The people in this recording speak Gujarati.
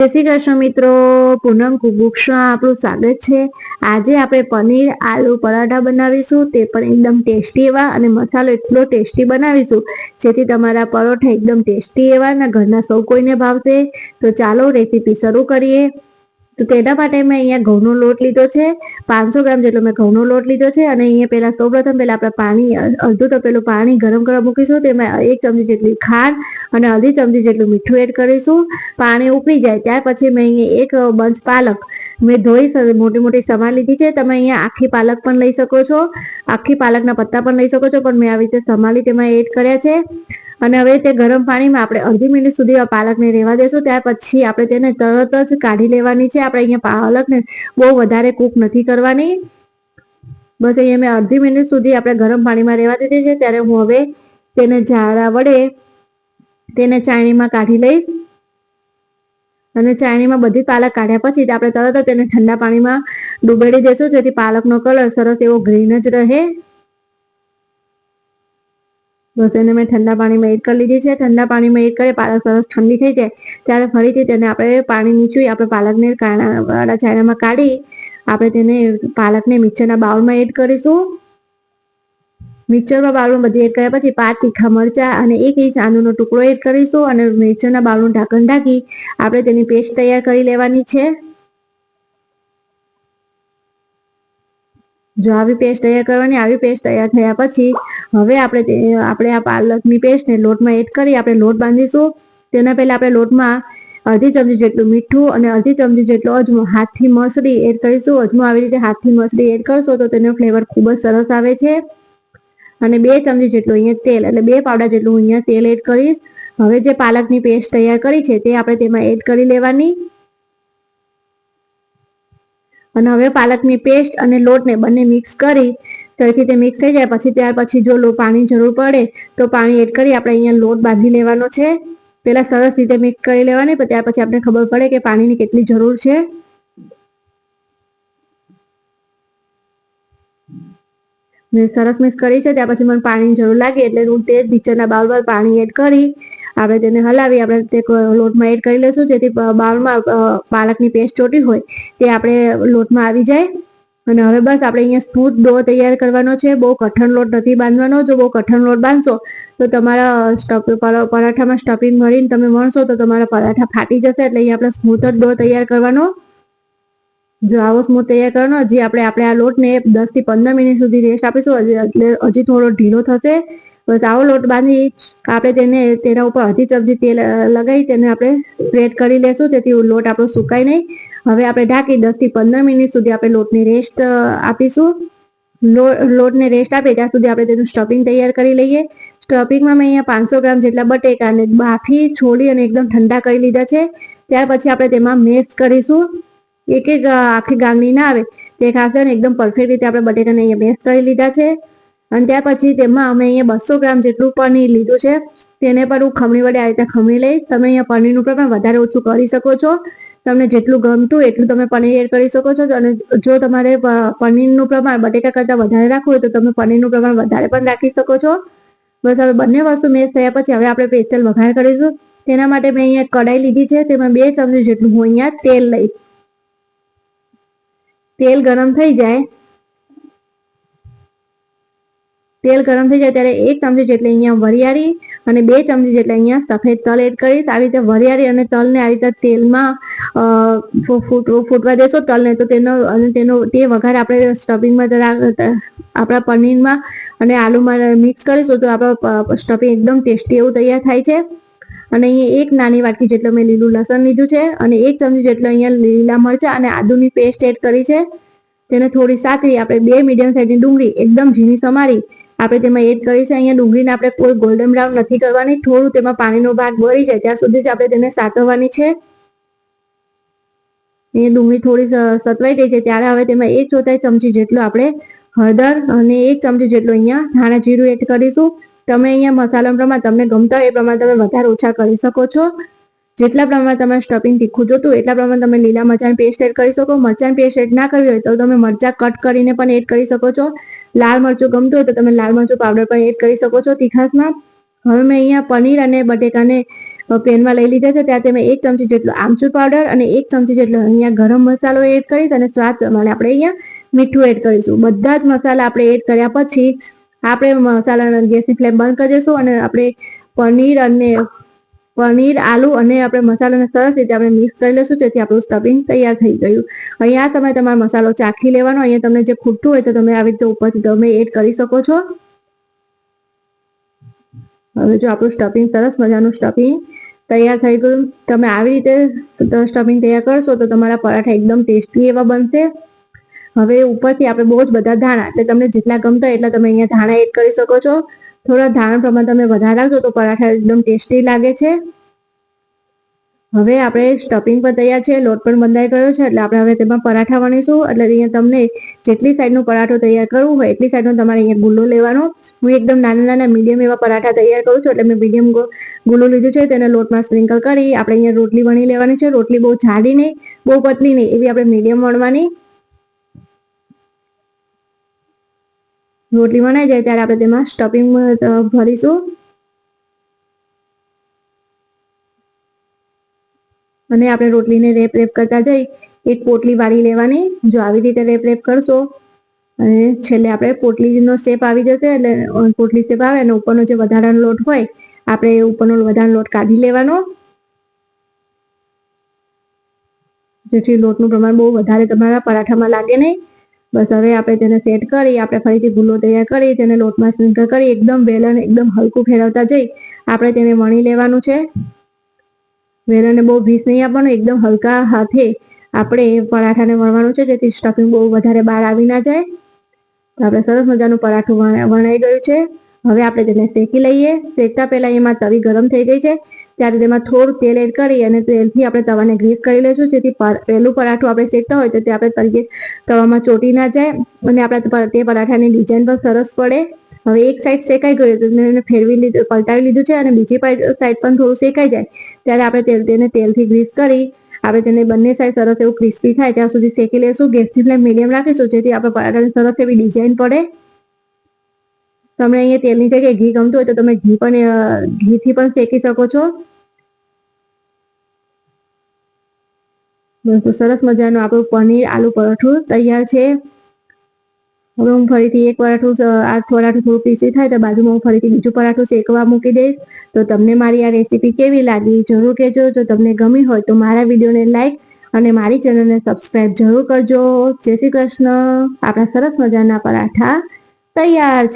જય કૃષ્ણ મિત્રો, પૂનમ કુબુક્સમાં આપણું સ્વાગત છે. આજે આપણે પનીર, આલુ, પરાઠા બનાવીશું. તે પણ એકદમ ટેસ્ટી એવા અને મસાલો એટલો ટેસ્ટી બનાવીશું, જેથી તમારા પરોઠા એકદમ ટેસ્ટી એવા અને ઘરના સૌ કોઈને ભાવશે. તો ચાલો રેસીપી શરૂ કરીએ. તો તેના માટે મેં અહીંયા ઘઉંનો લોટ લીધો છે. પાંચસો ગ્રામ જેટલો મેં ઘઉંનો લોટ લીધો છે અને અહીંયા પહેલા સૌપ્રથમ પહેલા આપણે પાણી, અડધું તપેલું પાણી ગરમ કરવા મૂકીશું. તેમાં એક ચમચી જેટલી ખાંડ અને અડધી ચમચી જેટલું મીઠું એડ કરીશું. પાણી ઉકળી જાય ત્યાર પછી મેં અહીંયા એક બંચ પાલક મેં ધોઈ મોટી મોટી સમાર લીધી છે. તમે અહીંયા આખી પાલક પણ લઈ શકો છો. આખી પાલકના પત્તા પણ લઈ શકો છો. પણ મેં આવી રીતે સમાલી તેમાં એડ કર્યા છે. અને હવે તે ગરમ પાણીમાં આપણે અડધી મિનિટ સુધી આ પાલકને રહેવા દેશું. ત્યાર પછી આપણે તેને તરત જ કાઢી લેવાની છે. આપણે અહીંયા પાલકને બહુ વધારે કૂક નથી કરવાની. બસ અહીંયા મેં અડધી મિનિટ સુધી આપણે ગરમ પાણીમાં રહેવા દીધી છે. ત્યારે હું હવે તેને જાળા વડે તેને ચાણીમાં કાઢી લઈશ. અને ચાણીમાં બધી પાલક કાઢ્યા પછી આપણે તરત જ તેને ઠંડા પાણીમાં ડૂબેડી દેશું. જેથી પાલકનો કલર સરસ એવો ગ્રીન જ રહે. બસ એને મેં ઠંડા પાણીમાં એડ કરી લીધી છે. ઠંડા પાણીમાં એડ કરી પાલક સરસ ઠંડી થઈ જાય, ત્યારે ફરીથી તેને આપણે પાણી નીચું, આપણે પાલકને કાણા વાળા ચાયણામાં કાઢી, આપણે તેને પાલકને મિક્સરના બાઉલમાં એડ કરીશું. મિક્સરમાં બાઉલમાં બધી એડ કર્યા પછી પાંચ તીખા મરચા અને એક ઇંચ આદુનો ટુકડો એડ કરીશું અને મિક્સરના બાઉલનું ઢાંકણ ઢાંકી આપણે તેની પેસ્ટ તૈયાર કરી લેવાની છે. જો આવી પેસ્ટ તૈયાર કરવાની, આવી પેસ્ટ તૈયાર થયા પછી, હવે આપણે આપણે આ પાલકની પેસ્ટને લોટમાં એડ કરી, આપણે લોટ બાંધીશું. તેના પહેલા આપણે લોટમાં અડધી ચમચી જેટલું મીઠું અને અડધી ચમચી જેટલો અજમો હાથથી મસળી એડ કરીશું. અજમો આવી રીતે હાથથી મસળી એડ કરશો તો તેનો ફ્લેવર ખૂબ જ સરસ આવે છે. અને બે ચમચી જેટલું અહીંયા તેલ, એટલે બે પાવડા જેટલું અહીંયા તેલ એડ કરીશ. હવે જે પાલકની પેસ્ટ તૈયાર કરી છે તે આપણે તેમાં એડ કરી લેવાની. અને હવે પાલકની પેસ્ટ અને લોટને બંને મિક્સ કરી સરખી રીતે મિક્સ થઈ જાય, પછી ત્યાર પછી જો લો પાણી જરૂર પડે, તો પાણી એડ કરી આપણે અહીંયા લોટ બાંધી લેવાનો છે. પેલા સરસ રીતે મિક્સ કરી લેવાની ત્યાર પછી આપણે ખબર પડે કે પાણીની કેટલી જરૂર છે. મેં સરસ મિક્સ કરી છે, ત્યાર પછી મને પાણીની જરૂર લાગે, એટલે હું તે જ નીચેના બાઉલમાં પાણી એડ કરી આપણે તેને હલાવી આપણે તે લોટમાં એડ કરી લઈશું. જેથી બાઉલમાં પાલકની પેસ્ટ ચોટી હોય તે આપણે લોટમાં આવી જાય. અને હવે બસ આપણે અહીંયા સ્મૂથ ડો તૈયાર કરવાનો છે. બહુ કઠણ લોટ નથી બાંધવાનો. જો બહુ કઠણ લોટ બાંધશો, તો તમારા પરાઠામાં સ્ટફિંગ મળીને તમે વણશો તો તમારા પરાઠા ફાટી જશે. એટલે અહીંયા આપણે સ્મૂથ જ ડો તૈયાર કરવાનો. જો આવો સ્મૂથ તૈયાર કરવાનો, હજી આપણે આપણે આ લોટને દસથી પંદર મિનિટ સુધી રેસ્ટ આપીશું. એટલે હજી થોડો ઢીલો થશે. બસ આવો લોટ બાંધી આપણે તેને તેના ઉપર અડધી ચમચી તેલ લગાવી તેને આપણે સ્પ્રેડ કરી લેશું. જેથી લોટ આપણો સુકાય નહીં. હવે આપણે ઢાંકી દસથી પંદર મિનિટ સુધી આપણે લોટને રેસ્ટ આપીશું. લોટને રેસ્ટ આપીએ ત્યાં સુધી આપણે તેનું સ્ટફિંગ તૈયાર કરી લઈએ. સ્ટફિંગમાં મેં અહીંયા પાંચસો ગ્રામ જેટલા બટેકાને બાફી છોડી અને એકદમ ઠંડા કરી લીધા છે. ત્યાર પછી આપણે તેમાં મેશ કરીશું. એક એક આખી ગાંગણી ના આવે. તે ખાસ કરીને એકદમ પરફેક્ટ રીતે આપણે બટેકાને અહીંયા મેશ કરી લીધા છે. અને ત્યાર પછી તેમાં અમે અહીંયા બસો ગ્રામ જેટલું પનીર લીધું છે. તેને પણ હું ખમણી વડે આ રીતે ખમણી લઈશ. તમે અહીંયા પનીરનું પ્રમાણ વધારે ઓછું કરી શકો છો. તમને જેટલું ગમતું એટલું તમે પનીર એડ કરી શકો છો. અને જો તમારે પનીરનું પ્રમાણ બટેકા કરતાં વધારે રાખવું હોય તો તમે પનીરનું પ્રમાણ વધારે પણ રાખી શકો છો. બસ હવે બંને વસ્તુ મેચ થયા પછી હવે આપણે પેસ્ટલ વઘાર કરીશું. તેના માટે મેં અહીંયા કડાઈ લીધી છે. તેમાં બે ચમચી જેટલું હું અહીંયા તેલ લઈશ. તેલ ગરમ થઈ જાય. તેલ ગરમ થઈ જાય ત્યારે એક ચમચી જેટલી અહીંયા વરિયાળી અને બે ચમચી જેટલા અહીંયા સફેદ તલ એડ કરીશ. આવી રીતે વરિયાળી અને તલને આવી રીતે તેલમાં ફૂટવા દેશો તલને. તો તેનો, અને તેનો, તે વઘાર આપણે સ્ટફિંગમાં આપણા પનીરમાં અને આલુમાં મિક્સ કરીશું તો આપણા સ્ટફિંગ એકદમ ટેસ્ટી એવું તૈયાર થાય છે. અને અહીંયા એક નાની વાટકી જેટલું મેં લીલું લસણ લીધું છે અને એક ચમચી જેટલો અહીંયા લીલા મરચાં અને આદુની પેસ્ટ એડ કરી છે. તેને થોડી સાતવી આપણે બે મીડિયમ સાઇઝની ડુંગળી એકદમ ઝીણી સમારી આપણે તેમાં એડ કરી છે અહીંયા ડુંગળીને આપણે કોઈ ગોલ્ડન બ્રાઉન નથી કરવાની, થોડું તેમાં પાણીનો ભાગ ભરી જાય, ત્યાં સુધી જ આપણે તેને સાતવવાની છે. અહીંયા ડુંગળી થોડી સતવાઈ ગઈ છે, ત્યારે હવે તેમાં એક ચોથાઈ ચમચી જેટલું આપણે હળદર અને એક ચમચી જેટલું અહીંયા ધાણા જીરું એડ કરીશું. તમે અહીંયા મસાલા પ્રમાણ તમને ગમતા હોય એ પ્રમાણે તમે વધારે ઓછા કરી શકો છો. જેટલા પ્રમાણમાં તમારે સ્ટફિંગ તીખું જોતું એટલા પ્રમાણે તમે લીલા મરચાંની પેસ્ટ એડ કરી શકો. મરચાંની પેસ્ટ એડ ના કરવી હોય તો તમે મરચાં કટ કરીને પણ એડ કરી શકો છો. લાલ મરચું ગમતું હોય તો તમે લાલ મરચું પાવડર પણ એડ કરી શકો છો તીખાસમાં હવે મેં અહીંયા પનીર અને બટેકાને પેનમાં લઈ લીધા છે. ત્યાં તમે એક ચમચી જેટલો આમચૂર પાવડર અને એક ચમચી જેટલો અહીંયા ગરમ મસાલો એડ કરીશ અને સ્વાદ પ્રમાણે આપણે અહીંયા મીઠું એડ કરીશું. બધા જ મસાલા આપણે એડ કર્યા પછી આપણે મસાલાના ગેસની ફ્લેમ બંધ કરી દઈશું અને આપણે પનીર અને પનીર, આલુ અને આપણે મસાલાને સરસ રીતે આપણે મિક્સ કરી લઈશું. જેથી આપણું સ્ટફિંગ તૈયાર થઈ ગયું. અહીંયા તમે તમારો મસાલો ચાખી લેવાનો. અહીંયા તમને જે ખૂટતું હોય તો તમે આવી રીતે ઉપરથી તમે એડ કરી શકો છો. હવે જો આપણું સ્ટફિંગ સરસ મજાનું સ્ટફિંગ તૈયાર થઈ ગયું. તમે આવી રીતે સ્ટફિંગ તૈયાર કરશો તો તમારા પરાઠા એકદમ ટેસ્ટી એવા બનશે. હવે ઉપરથી આપણે બહુ જ બધા ધાણા, એટલે તમને જેટલા ગમતા એટલા તમે અહીંયા ધાણા એડ કરી શકો છો. થોડા ધાણા પ્રમાણ તમે વધારે રાખજો તો પરાઠા એકદમ ટેસ્ટી લાગે છે. હવે આપણે સ્ટફિંગ પણ તૈયાર છે, લોટ પણ બંધાઈ ગયો છે, એટલે આપણે હવે તેમાં પરાઠા વણીશું. એટલે અહીંયા તમને જેટલી સાઈડનો પરાઠો તૈયાર કરવું હોય, એટલી સાઈડનો તમારે અહીંયા ગુલ્લો લેવાનો. હું એકદમ નાના નાના, મીડિયમ એવા પરાઠા તૈયાર કરું છું, એટલે મેં મીડિયમ ગુલ્લો લીધું છે, તેને લોટમાં સ્પ્રિંકલ કરી, આપણે અહીંયા રોટલી વણી લેવાની છે. રોટલી બહુ જાડી નહીં, બહુ પતલી નહીં, એવી આપણે મીડિયમ વણવાની. રોટલી વણાઈ જાય ત્યારે આપણે તેમાં સ્ટફિંગ ભરીશું. અને આપણે રોટલીને રેપ રેપ કરતા જઈ, એક પોટલી વાળી લેવાની. જો આવી રીતે રેપ રેપ કરશો, અને છેલ્લે આપણે પોટલીનો શેપ આવી જશે, એટલે પોટલી શેપ આવે અને ઉપરનો જે વધારાનો લોટ હોય, આપણે ઉપરનો વધારાનો લોટ કાઢી લેવાનો. જેથી લોટનું પ્રમાણ બહુ વધારે તમારા પરાઠામાં લાગે નહીં. બસ હવે આપણે તેને સેટ કરી, આપણે ફરીથી ભૂલો તૈયાર કરી, તેને લોટમાં સ્પ્રિંકલ કરી, એકદમ વેલણ, એકદમ હલકું ફેરવતા જઈ, આપણે તેને વણી લેવાનું છે. વેલણને બહુ ભીસ નહીં આપવાનું, એકદમ હલકા હાથે આપણે પરાઠાને વણવાનું છે, જેથી સ્ટફિંગ બહુ વધારે બહાર આવી ના જાય. તો આપણે સરસ મજાનું પરાઠું વણાઈ ગયું છે. હવે આપણે તેને શેકી લઈએ. શેકતા પહેલા એમાં તવી ગરમ થઈ ગઈ છે. ત્યારે તેમાં થોડું તેલ એડ કરી અને તેલથી આપણે તવાને ગ્રીસ કરી લઈશું. જેથી પહેલું પરાઠું આપણે શેકતા હોય તો તે આપણે તરીકે તવામાં ચોટી ના જાય અને આપણા તે પરાઠાની ડિઝાઇન પણ સરસ પડે. હવે એક સાઈડ શેકાઈ ગયું તો એને ફેરવી લીધું, પલટાવી લીધું છે અને બીજી સાઈડ પણ થોડું શેકાઈ જાય. ત્યારે આપણે તેલ, તેને તેલથી ગ્રીસ કરી, આપણે તેને બંને સાઈડ સરસ એવું ક્રિસ્પી થાય ત્યાં સુધી શેકી લઈશું ગેસની ફ્લેમ મીડિયમ રાખીશું જેથી આપણે પરાઠાની સરસ એવી ડિઝાઇન પડે. તમને અહીંયા તેલની જગ્યાએ ઘી ગમતું હોય તો તમે ઘી પણ ઘીથી પણ શેકી શકો છો. દોસ્તો સરસ મજાનું આપણું પનીર આલુ પરાઠું તૈયાર છે. હવે હું ફરીથી એક પરાઠું આ પરાઠું થોડું પીસી થાય તો બાજુમાં હું ફરીથી બીજું પરાઠું શેકવા મૂકી દઈશ. તો તમને મારી આ રેસીપી કેવી લાગી જરૂર કહેજો. જો તમને ગમી હોય તો મારા વિડીયોને લાઈક અને મારી ચેનલને સબસ્ક્રાઈબ જરૂર કરજો. જય શ્રી કૃષ્ણ. આપણા સરસ મજાના પરાઠા તૈયાર છે.